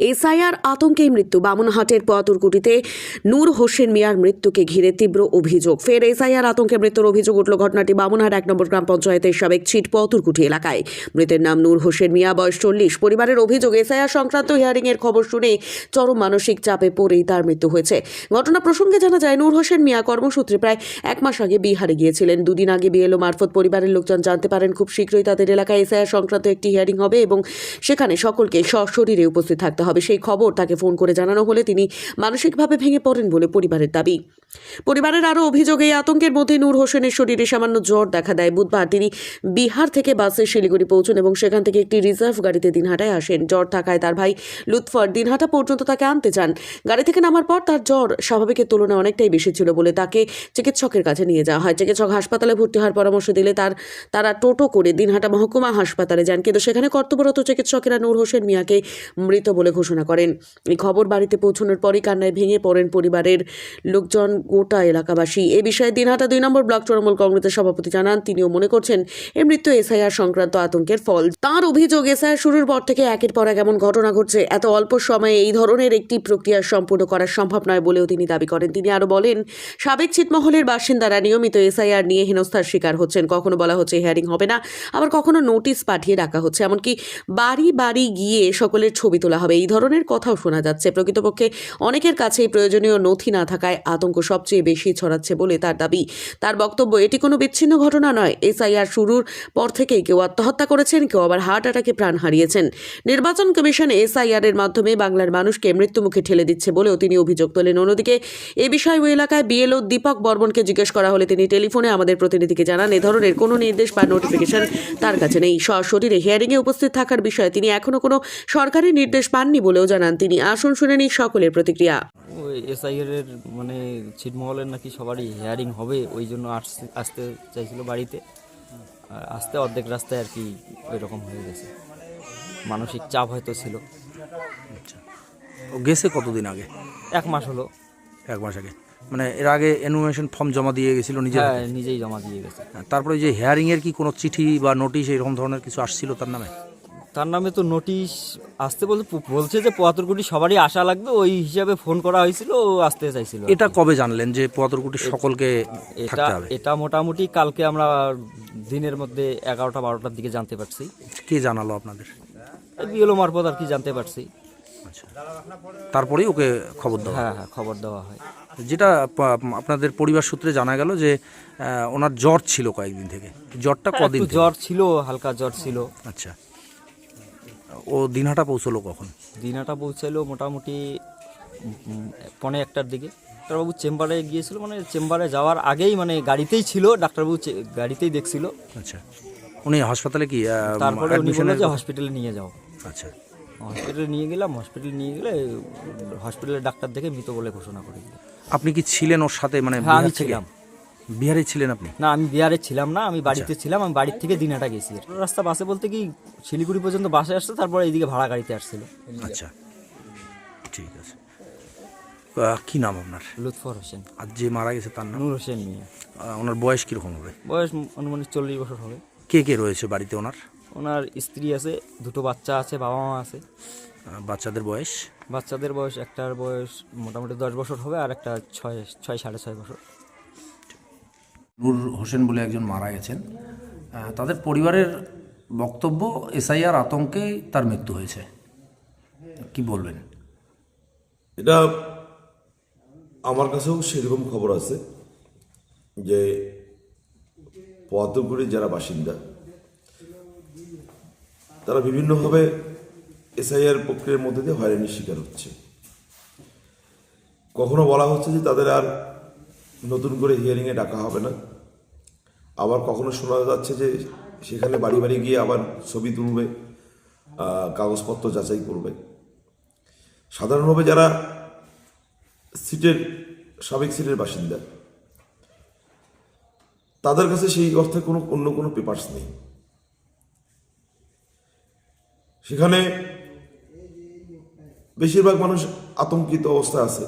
SIR আতঙ্কে মৃত্যু। বামনহাটের পয়াতুরকুটিতে নূর হোসেন মিয়ার মৃত্যুকে ঘিরে তীব্র অভিযোগ। ফের এসআইআর আতঙ্কে মৃত্যুর অভিযোগ উঠল ঘটনাটি বামনহাট এক নম্বর গ্রাম পঞ্চায়েতের সাবেক ছিট পয়াতুরকুটি এলাকায়। মৃতের নাম নূর হোসেন মিয়া, বয়স চল্লিশ। পরিবারের অভিযোগ, এসআইআর সংক্রান্ত হিয়ারিং এর খবর শুনে চরম মানসিক চাপে পড়েই তার মৃত্যু হয়েছে। ঘটনা প্রসঙ্গে জানা যায়, নূর হোসেন মিয়া কর্মসূত্রে প্রায় এক মাস আগে বিহারে গিয়েছিলেন। দুদিন আগে বিএলও মারফত পরিবারের লোকজন জানতে পারেন, খুব শীঘ্রই তাদের এলাকায় এসআইআর সংক্রান্ত একটি হিয়ারিং হবে এবং সেখানে সকলকে সশরীরে উপস্থিত থাকতে হবে। সেই খবর তাকে ফোন করে জানানো হলে তিনি মানসিকভাবে ভেঙে পড়েন বলে পরিবারের দাবি। পরিবারের আরও অভিযোগ, এই আতঙ্কের মধ্যে নূর হোসেনের শরীরে সামান্য জ্বর দেখা দেয়। বুধবার তিনি বিহার থেকে বাসে শিলিগুড়ি পৌঁছন এবং সেখান থেকে একটি রিজার্ভ গাড়িতে দিনহাটায় আসেন। জ্বর থাকায় তার ভাই লুৎফর দিনহাটা পর্যন্ত তাকে আনতে চান। গাড়ি থেকে নামার পর তার জ্বর স্বাভাবিকের তুলনায় অনেকটাই বেশি ছিল বলে তাকে চিকিৎসকের কাছে নিয়ে যাওয়া হয়। চিকিৎসক হাসপাতালে ভর্তি হওয়ার পরামর্শ দিলে তার, তারা টোটো করে দিনহাটা মহকুমা হাসপাতালে যান। কিন্তু সেখানে কর্তব্যরত চিকিৎসকেরা নূর হোসেন মিয়াকে মৃত বলে ঘোষণা করেন। এই খবর বাড়িতে পৌঁছানোর পরই কান্নায় ভেঙে পড়েন পরিবারের লোকজন গোটা এলাকাবাসী। এ বিষয়ে দিনহাটা দুই নম্বর ব্লক তৃণমূল কংগ্রেসের সভাপতি জানান, তিনিও মনে করছেন এই মৃত্যু এসআইআর সংক্রান্ত আতঙ্কের ফল। তার অভিযোগ, এসআইআর শুরুর পর থেকে একের পর এক এমন ঘটনা ঘটছে। এত অল্প সময়ে এই ধরনের একটি প্রক্রিয়া সম্পূর্ণ করা সম্ভব নয় বলেও তিনি দাবি করেন। তিনি আরও বলেন, সাবেক ছিটমহলের বাসিন্দারা নিয়মিত এসআইআর নিয়ে হেনস্থার শিকার হচ্ছেন। কখনো বলা হচ্ছে হিয়ারিং হবে না, আবার কখনো নোটিশ পাঠিয়ে রাখা হচ্ছে। এমনকি বাড়ি বাড়ি গিয়ে সকলের ছবি তোলা হবে। এই ধরনের কথাও শোনা যাচ্ছে। প্রকৃতপক্ষে অনেকের কাছেই প্রয়োজনীয় নথি না থাকায় আতঙ্ক সবচেয়ে বেশি ছড়াচ্ছে বলে তার দাবি। তার বক্তব্য, এটি কোনো বিচ্ছিন্ন ঘটনা নয়। এসআইআর শুরুর পর থেকেই কেউ আত্মহত্যা করেছেন, কেউ আবার হার্ট অ্যাটাকে প্রাণ হারিয়েছেন। নির্বাচন কমিশন এসআইআর এর মাধ্যমে বাংলার মানুষকে মৃত্যুমুখে ঠেলে দিচ্ছে বলেও তিনি অভিযোগ তোলেন। অন্যদিকে, এ বিষয়ে ওই এলাকায় বিএলও দীপক বর্মনকে জিজ্ঞেস করা হলে তিনি টেলিফোনে আমাদের প্রতিনিধিকে জানান, এ ধরনের কোনো নির্দেশ বা নোটিফিকেশন তার কাছে নেই। সশরীরে হিয়ারিংয়ে উপস্থিত থাকার বিষয়ে তিনি এখনও কোনো সরকারি নির্দেশ পাননি। বলেও জানান তিনি। আসুন শুনে নিই সকলের প্রতিক্রিয়া। ওই এসআইআর এর মানে ছিটমহলের নাকি সবারই হেয়ারিং হবে ওই জন্য আসতে আসতে চাইছিল বাড়িতে। আর আসতে অর্ধেক রাস্তায় আর কি ওই রকম হয়ে গেছে। মানসিক চাপ হয়তো ছিল। ও গেছে কতদিন আগে? এক মাস হলো। এক মাস আগে। মানে এর আগে এনুমেশন ফর্ম জমা দিয়ে গেছিল নিজের হ্যাঁ নিজেই জমা দিয়ে গেছে। তারপরে ওই যে হেয়ারিংয়ের কি কোনো চিঠি বা নোটিশ এরকম ধরনের কিছু আসছিল তার নামে? তার নামে তো নোটিশ আসতে বলতে বলছে যে পঁয়াত্তর কোটি সবারই আশা লাগবে ওই হিসাবে ফোন করা হয়েছিল ও আসতে চাইছিল এটা কবে জানলেন যে পঁয়াত্তরকুটি সকলকে এটা এটা মোটামুটি কালকে আমরা দিনের মধ্যে এগারোটা বারোটার দিকে জানতে পারছি। কে জানালো আপনাদের? বিএলও মারফত আর কি জানতে পারছি। আচ্ছা। তারপরেই ওকে খবর দেওয়া হ্যাঁ হ্যাঁ খবর দেওয়া হয়। যেটা আপনাদের পরিবার সূত্রে জানা গেল যে ওনার জ্বর ছিল কয়েকদিন থেকে। জ্বরটা কদিন হ্যাঁ, থেকে? জ্বর ছিল হালকা জ্বর ছিল। আচ্ছা। ও দিনহাটা পৌঁছলো কখন? দিনাটা পৌঁছালো মোটামুটি পৌনে একটার দিকে। ডাক্তারবাবু চেম্বারে গিয়েছিল মানে চেম্বারে যাওয়ার আগেই মানে গাড়িতেই ছিল ডাক্তারবাবু গাড়িতেই দেখছিল। আচ্ছা। উনি হাসপাতালে কি তারপরে উনি বলল যে হসপিটালে নিয়ে যাও। আচ্ছা। হসপিটালে নিয়ে গেলাম হসপিটালে নিয়ে গেলে হসপিটালের ডাক্তার দেখে মৃত বলে ঘোষণা করে দিল। আপনি কি ছিলেন ওর সাথে মানে হ্যাঁ আমি ছিলাম। বিহারে ছিলেন আপনি? না আমি বিহারে ছিলাম না আমি বাড়িতে ছিলাম আমি বাড়ির থেকে দিনাটা গেছি রাস্তা বাসে বলতে কি শিলিগুড়ি পর্যন্ত বাসে আসছে তারপরে এইদিকে ভাড়া গাড়িতে আসছিল। আচ্ছা। ঠিক আছে। কি নাম আপনার? লুৎফর হোসেন। আর যে মারা গেছে তার নাম? নূর হোসেন মিয়া। ওনার বয়স কীরকম হবে? বয়স অনুমানিক চল্লিশ বছর হবে। কে কে রয়েছে বাড়িতে ওনার? ওনার স্ত্রী আছে দুটো বাচ্চা আছে বাবা মা আছে। বাচ্চাদের বয়স? বাচ্চাদের বয়স একটার বয়স মোটামুটি দশ বছর হবে আর একটা ছয় ছয় সাড়ে ছয় বছর। নূর হোসেন বলে একজন মারা গেছেন। তাদের পরিবারের বক্তব্য, এসআইআর আতঙ্কে তার মৃত্যু হয়েছে। কি বলবেন? এটা আমার কাছেও সেরকম খবর আছে যে পদ্মপুরের যারা বাসিন্দা, তারা বিভিন্নভাবে এসআইআর প্রক্রিয়ার মধ্যে দিয়ে হয়রানির শিকার হচ্ছে। কখনো বলা হচ্ছে যে তাদের আর নতুন করে হিয়ারিংয়ে ডাকা হবে না। আবার কখনো শোনা যাচ্ছে যে সেখানে বাড়ি বাড়ি গিয়ে আবার ছবি তুলবে কাগজপত্র যাচাই করবে। সাধারণভাবে যারা সিটের, সাবেক সিটের বাসিন্দা, তাদের কাছে সেই অর্থে কোনো, অন্য কোনো পেপার্স নেই। সেখানে বেশিরভাগ মানুষ আতঙ্কিত অবস্থায় আছে।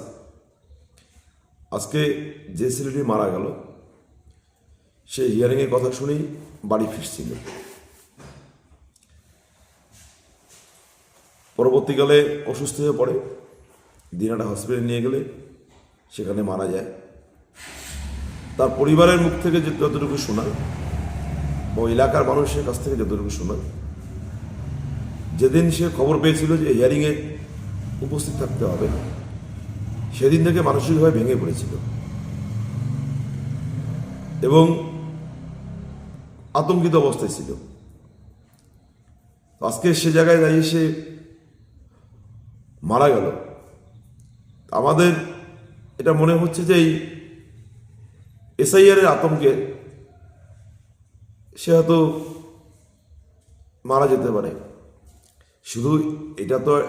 আজকে যে ছেলেটি মারা গেল, সে হিয়ারিংয়ের কথা শুনেই বাড়ি ফিরছিল। পরবর্তীকালে অসুস্থ হয়ে পড়ে, দিনাটা হসপিটালে নিয়ে গেলে, সেখানে মারা যায়। তার পরিবারের মুখ থেকে যতটুকু শোনা বা এলাকার মানুষের কাছ থেকে যতটুকু শোনা, যেদিন সে খবর পেয়েছিল যে হিয়ারিংয়ে উপস্থিত থাকতে হবে সেদিন থেকে মানসিকভাবে ভেঙে পড়েছিল। এবং আতঙ্কিত অবস্থায় ছিল। আজকে সে জায়গায় দাঁড়িয়ে সে মারা গেল। আমাদের এটা মনে হচ্ছে যে এই এসআইআর আতঙ্কে সে হয়তো মারা যেতে পারে। শুধু এটা তো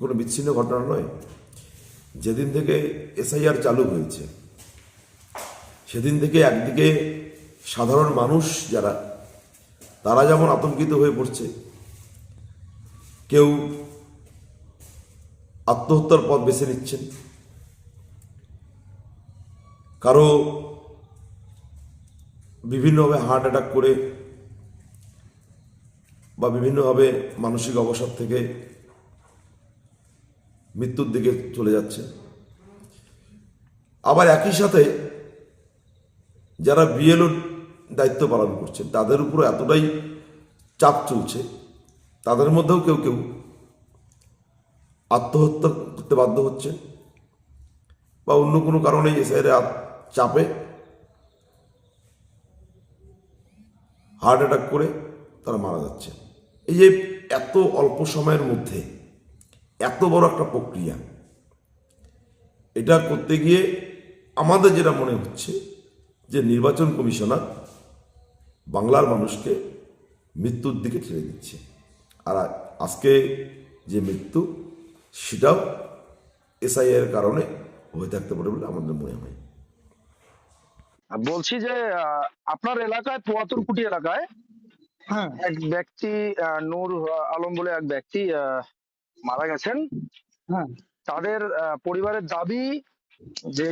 কোনো বিচ্ছিন্ন ঘটনা নয়। যেদিন থেকে এসআইআর চালু হয়েছে, সেদিন থেকে একদিকে সাধারণ মানুষ যারা, তারা যেমন আতঙ্কিত হয়ে পড়ছে, কেউ আত্মহত্যার পথ বেছে নিচ্ছেন, কারও বিভিন্নভাবে হার্ট অ্যাটাক করে বা বিভিন্নভাবে মানসিক অবসাদ থেকে মৃত্যুর দিকে চলে যাচ্ছে। আবার একই সাথে যারা বিএলও দায়িত্ব পালন করছেন, তাদের উপর এতটাই চাপ চলছে, তাদের মধ্যেও কেউ কেউ আত্মহত্যা করতে বাধ্য হচ্ছে বা অন্য কোনো কারণে এসআইয়ের চাপে হার্ট অ্যাটাক করে তারা মারা যাচ্ছে। এই যে এত অল্প সময়ের মধ্যে এত বড় একটা প্রক্রিয়া। এটা করতে গিয়ে আমাদের যেটা মনে হচ্ছে যে নির্বাচন কমিশনার বাংলার মানুষকে মৃত্যুর দিকে ঠেলে দিচ্ছে। আর আজকে যে মৃত্যু সেটাও এসআইআর কারণে হয়ে থাকতে পারে বলে আমাদের মনে হয়। বলছি যে আহ, আপনার এলাকায় পোয়াতুরকুটি এলাকায় হ্যাঁ। এক ব্যক্তি নূর আলম বলে এক ব্যক্তি আহ, মারা গেছেন। হ্যাঁ। তাদের পরিবারের দাবি যে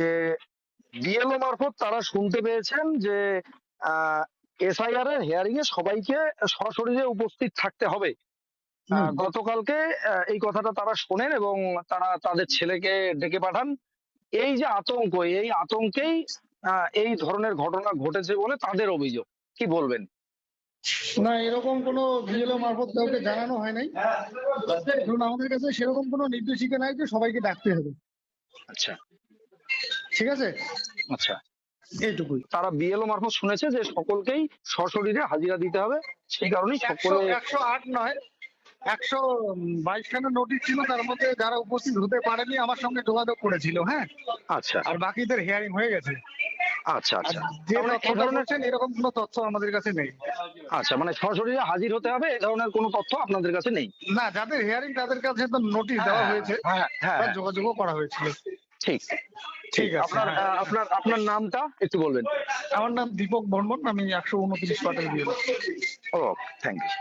বিএলও মারফত তারা শুনতে পেয়েছেন যে এসআইআর এর হিয়ারিং এ সবাইকে সশরীরে উপস্থিত থাকতে হবে। গতকালকে এই কথাটা তারা শোনেন এবং তারা তাদের ছেলেকে ডেকে পাঠান। এই যে আতঙ্ক এই আতঙ্কেই আহ, এই ধরনের ঘটনা ঘটেছে বলে তাদের অভিযোগ। কি বলবেন? না এরকম কোনো বিএলও মারফত কাউকে জানানো হয় নাই। কারণ আমাদের কাছে সেরকম কোনো নির্দেশিকা নাই যে সবাইকে ডাকতে হবে। আচ্ছা। ঠিক আছে? আচ্ছা। এইটুকুই। তারা বিএলও মারফত শুনেছে যে সকলকেই সশরীরে হাজিরা দিতে হবে। সেই কারণেই সকলে একশো আট নয় একশো বাইশ খানা নোটিশ ছিল তার মধ্যে যারা উপস্থিত হতে পারেনি আমার সঙ্গে যোগাযোগ করেছিল হ্যাঁ? আচ্ছা। আর বাকিদের হিয়ারিং হয়ে গেছে। আচ্ছা আচ্ছা। যে মানে এই তথ্যটা ধরনের বলছেন এরকম কোনো তথ্য আমাদের কাছে নেই। আচ্ছা মানে সশরীরে হাজির হতে হবে এই ধরনের কোনো তথ্য আপনাদের কাছে নেই? না যাদের হিয়ারিং তাদের কাছে তো নোটিশ দেওয়া হয়েছে হ্যাঁ হ্যাঁ হ্যাঁ, যোগাযোগও করা হয়েছিল। ঠিক। ঠিক আছে। আপনার হ্যাঁ। আপনার আপনার নামটা একটু বলবেন। আমার নাম দীপক বর্মন আমি একশো উনত্রিশ পাটের বিএলও। O thank you